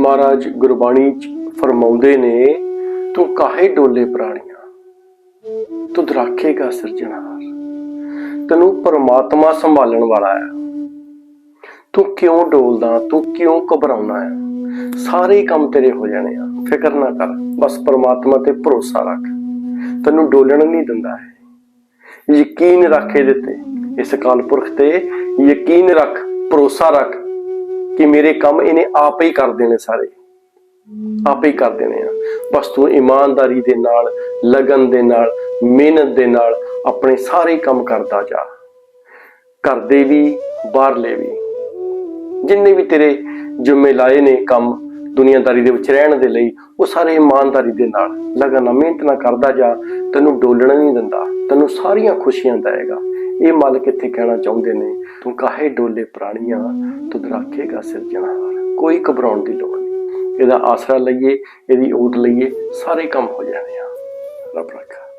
ਮਹਾਰਾਜ ਗੁਰਬਾਣੀ ਚ ਫਰਮਾਉਂਦੇ ਨੇ, ਤੂੰ ਕਾਹੇ ਡੋਲੇ ਪ੍ਰਾਣੀਆਂ? ਤੂੰ ਦਰਾਖੇਗਾ ਸਿਰਜਣਹਾਰ। ਤੈਨੂੰ ਪਰਮਾਤਮਾ ਸੰਭਾਲਣ ਵਾਲਾ ਹੈ। ਤੂੰ ਕਿਉਂ ਡੋਲਦਾ? ਤੂੰ ਕਿਉਂ ਘਬਰਾਉਣਾ ਹੈ? ਸਾਰੇ ਕੰਮ ਤੇਰੇ ਹੋ ਜਾਣੇ ਆ। ਫਿਕਰ ਨਾ ਕਰ, ਬਸ ਪਰਮਾਤਮਾ ਤੇ ਭਰੋਸਾ ਰੱਖ। ਤੈਨੂੰ ਡੋਲਣ ਨਹੀਂ ਦਿੰਦਾ ਹੈ ਯਕੀਨ ਰੱਖੇ ਦਿੱਤੇ ਇਸ ਕਾਲ ਪੁਰਖ ਤੇ ਯਕੀਨ ਰੱਖ, ਭਰੋਸਾ ਰੱਖ। ਕਿ ਮੇਰੇ ਕੰਮ ਇਹਨੇ ਆਪ ਹੀ ਕਰ ਦੇਣੇ ਸਾਰੇ। ਆਪੇ ਹੀ ਕਰ ਦੇਣੇ ਆ। ਬਸ ਤੂੰ ਇਮਾਨਦਾਰੀ ਦੇ ਨਾਲ, ਲਗਨ ਦੇ ਨਾਲ, ਮਿਹਨਤ ਦੇ ਨਾਲ ਆਪਣੇ ਸਾਰੇ ਕੰਮ ਕਰਦਾ ਜਾ। ਕਰਦੇ ਵੀ, ਬਾਹਰਲੇ ਵੀ। ਜਿੰਨੇ ਵੀ ਤੇਰੇ ਜ਼ਿੰਮੇ ਲਾਏ ਨੇ ਕੰਮ ਦੁਨੀਆਦਾਰੀ ਦੇ ਵਿੱਚ ਰਹਿਣ ਦੇ ਲਈ, ਉਹ ਸਾਰੇ ਇਮਾਨਦਾਰੀ ਦੇ ਨਾਲ, ਲਗਨ ਨਾਲ, ਮਿਹਨਤ ਨਾਲ ਕਰਦਾ ਜਾ। ਤੈਨੂੰ ਡੋਲਣਾ ਨਹੀਂ ਦਿੰਦਾ। ਤੈਨੂੰ ਸਾਰੀਆਂ ਖੁਸ਼ੀਆਂ ਦੇਏਗਾ ਇਹ ਮਾਲਕ ਇੱਥੇ ਕਹਿਣਾ ਚਾਹੁੰਦੇ ਨੇ ਤੂੰ ਕਾਹੇ ਡੋਲੇ ਪ੍ਰਾਣੀਆਂ ਤੁਧ ਰੱਖੇਗਾ ਸਿਰਜਣਹਾਰ ਕੋਈ ਘਬਰਾਉਣ ਦੀ ਲੋੜ ਨਹੀਂ। ਇਹਦਾ ਆਸਰਾ ਲਈਏ, ਇਹਦੀ ਓਟ ਲਈਏ, ਸਾਰੇ ਕੰਮ ਹੋ ਜਾਣੇ ਆ। ਰੱਬ ਰੱਖਾ।